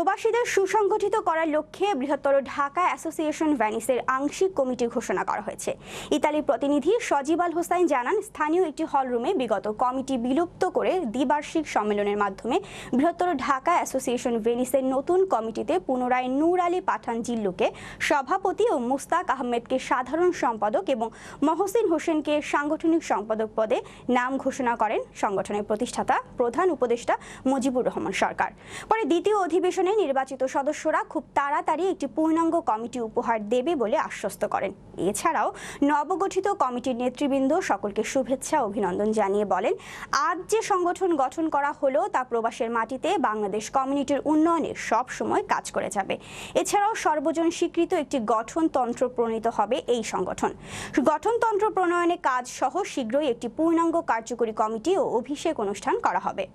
প্রবাসীদের সুসংগঠিত করার লক্ষ্যে বৃহত্তর ঢাকা অ্যাসোসিয়েশন ভ্যানিসের আংশিক কমিটি ঘোষণা করা হয়েছে। ইতালির প্রতিনিধি সজিব আল হোসাইন জানান, স্থানীয় একটি হলরুমে বিগত কমিটি বিলুপ্ত করে দ্বিবার্ষিক সম্মেলনের মাধ্যমে বৃহত্তর ঢাকা অ্যাসোসিয়েশন ভেনিসের নতুন কমিটিতে পুনরায় নূর আলী পাঠান জিল্লুকে সভাপতি ও মুস্তাক আহমেদকে সাধারণ সম্পাদক এবং মহসিন হোসেনকে সাংগঠনিক সম্পাদক পদে নাম ঘোষণা করেন সংগঠনের প্রতিষ্ঠাতা, প্রধান উপদেষ্টা মুজিবুর রহমান সরকার। পরে দ্বিতীয় অধিবেশনে নির্বাচিত সদস্যরা খুব তাড়াতাড়ি একটি পূর্ণাঙ্গ কমিটি উপহার দেবে বলে আশ্বস্ত করেন। এছাড়াও নবগঠিত কমিটির নেতৃবৃন্দ সকলকে শুভেচ্ছা, অভিনন্দন জানিয়ে বলেন, আজ যে সংগঠন গঠন করা হলো তা প্রবাসের মাটিতে বাংলাদেশ কমিউনিটির উন্নয়নে সব সময় কাজ করে যাবে। এছাড়াও সর্বজন স্বীকৃত একটি গঠনতন্ত্র প্রণীত হবে এই সংগঠন। গঠনতন্ত্র প্রণয়নে কাজ সহ শীঘ্রই একটি পূর্ণাঙ্গ কার্যকরী কমিটি ও অভিষেক অনুষ্ঠান করা হবে।